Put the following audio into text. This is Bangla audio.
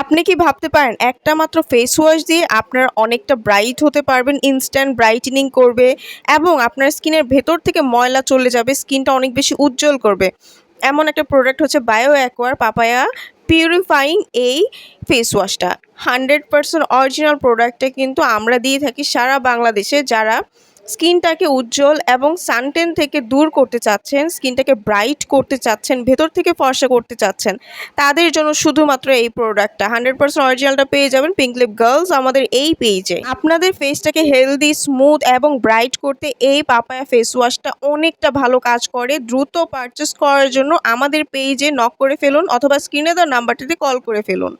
আপনি কি ভাবতে পারেন, একটা মাত্র ফেস ওয়াশ দিয়ে আপনারা অনেকটা ব্রাইট হতে পারবেন ইনস্ট্যান্ট ব্রাইটেনিং করবে এবং আপনার স্কিনের ভেতর থেকে ময়লা চলে যাবে, স্কিনটা অনেক বেশি উজ্জ্বল করবে। এমন একটা প্রোডাক্ট হচ্ছে বায়ো অ্যাকোয়ার পাপায়া পিউরিফাইং এই ফেস ওয়াশটা হান্ড্রেড পার্সেন্ট অরিজিনাল প্রোডাক্টটা কিন্তু আমরা দিয়ে থাকি সারা বাংলাদেশে যারা স্কিনটাকে উজ্জ্বল এবং সানটেন থেকে দূর করতে চাচ্ছেন, স্কিনটাকে ব্রাইট করতে চাচ্ছেন, ভেতর থেকে ফর্সা করতে চাচ্ছেন, তাদের জন্য শুধুমাত্র এই প্রোডাক্টটা। হান্ড্রেড পার্সেন্ট অরিজিনালটা পেয়ে যাবেন পিঙ্কলিপ গার্লস আমাদের এই পেজে আপনাদের ফেসটাকে হেলদি স্মুথ এবং ব্রাইট করতে এই পাপায়া ফেস ওয়াশটা অনেকটা ভালো কাজ করে। দ্রুত পারচেস করার জন্য আমাদের পেজে নক করে ফেলুন অথবা স্ক্রিনে দেওয়ার নাম্বারটিতে কল করে ফেলুন।